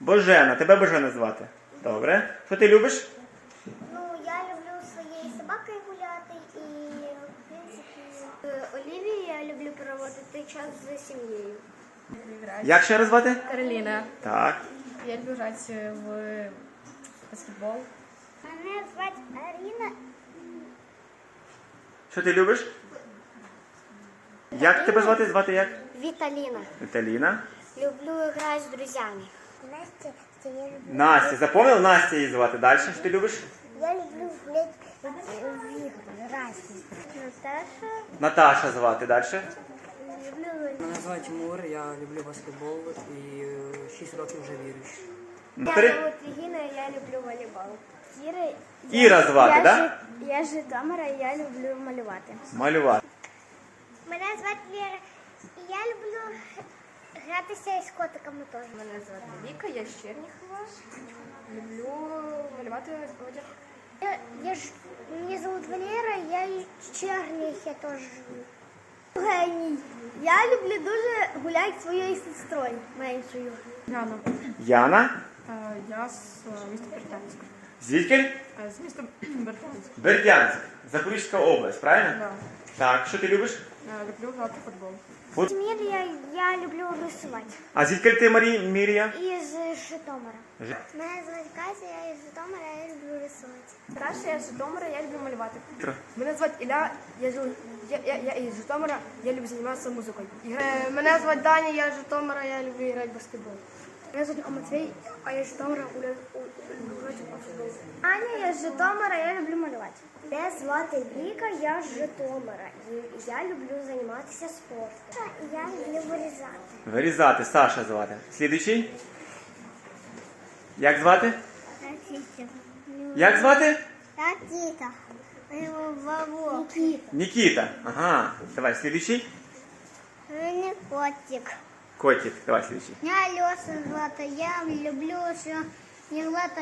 Божена, тебе Божена звати. Добре. Що ти любиш? Ну, я люблю своєю собакою гуляти і, в принципі, Олівії я люблю проводити час з сім'єю. Як ще раз звати? Кароліна. Так. Я люблю грати в баскетбол. Мене звати Аріна. Що ти любиш? Як тебе звати? Звати як? Віталіна. Віталіна. Люблю грати з друзями. Настя, це я люблю. Настя. Запомнив Настя її звати. Далі що ти любиш? Я люблю гуляти в ігри разні. Наташа. Наташа звати. Далі. Люблю Мене звати Тимур, я люблю баскетбол і 6 років вже віруючий. Повтори. Регіна, я люблю волейбол. Іра, Іра звати, я, так? жи- я Житомира, і я люблю малювати. Малювати. Мене звати Віра, і я люблю гратися із котиками теж. Мене звати Віка, я з Черніхова. Люблю малювати одяг. Я, я ж, мене зовут Валера, я із Черніх, я теж живу. Геній. Я люблю дуже гуляти зі своєю сестрою меншою. Яна. Яна. Е, Я з е, міста Бердянськ. Звідки? Е, З міста Бердянськ. Бердянськ. Запорізька область, правильно? Да. Так, що ти любиш? Е, Люблю грати в футбол. Мір'я, я люблю рисувати. А звідки ти Марі Мірія? Із Житомира. Ж- Мене звати Катя, я із Житомира, я люблю рисувати. Краще я з Житомира, я люблю малювати. Тро- Мене звати Ілля, я, жил, я, я, я із Житомира, я люблю займатися музикою. Е, Мене звати Даня, я з Житомира, я люблю грати в баскетбол. Мене звати Матвій, а я з Житомира футбол. Аня, я з Житомира, я люблю малювати. Мене звати Віка, я з Житомира. І я люблю займатися спортом. Я люблю вирізати. Вирізати, Саша звати. Слідуючий? Як звати? Як звати? Никита. Никита. Нікіта. Ага. Давай, слідуючий. Мене котик. Котик. Давай, слідуючий. Я Леша звати. Я люблю, що не грати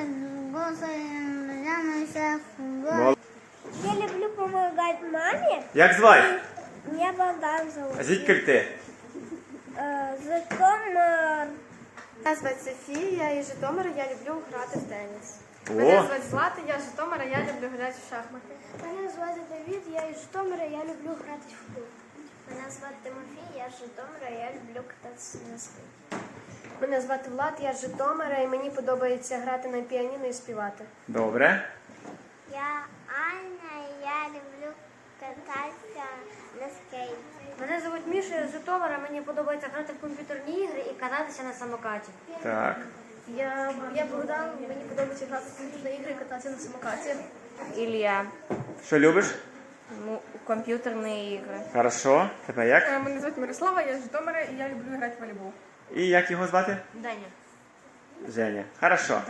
боса, Мол- Я люблю допомагати мамі. Як звати? Мене Богдан зовут. А звідки ти? Е, Житомир. Мене звати Софія, я із Житомира, я люблю грати в теніс. О. Мене звати Злата, я з Житомира, я люблю грати в шахмати. Мене звати Давід, я із Житомира, я люблю грати в футбол. Мене звати Тимофій, я з Житомира, я люблю кататися на скейті. Мене звати Влад, я з Житомира, і мені подобається грати на піаніно і співати. Добре. Я Аня, я люблю кататися на скейті. Мене звуть Міша я з Житомира, мені подобається грати в комп'ютерні ігри і кататися на самокаті. Так. Я, я Богдан, мені подобається грати в комп'ютерні ігри і кататися на самокаті. Ілля. Що любиш? Ну, комп'ютерні ігри. Хорошо. Тебе як? Е, Мене звати Мирослава, я з Житомира, і я люблю грати в волейбол. І як його звати? Даня. Женя. Хорошо.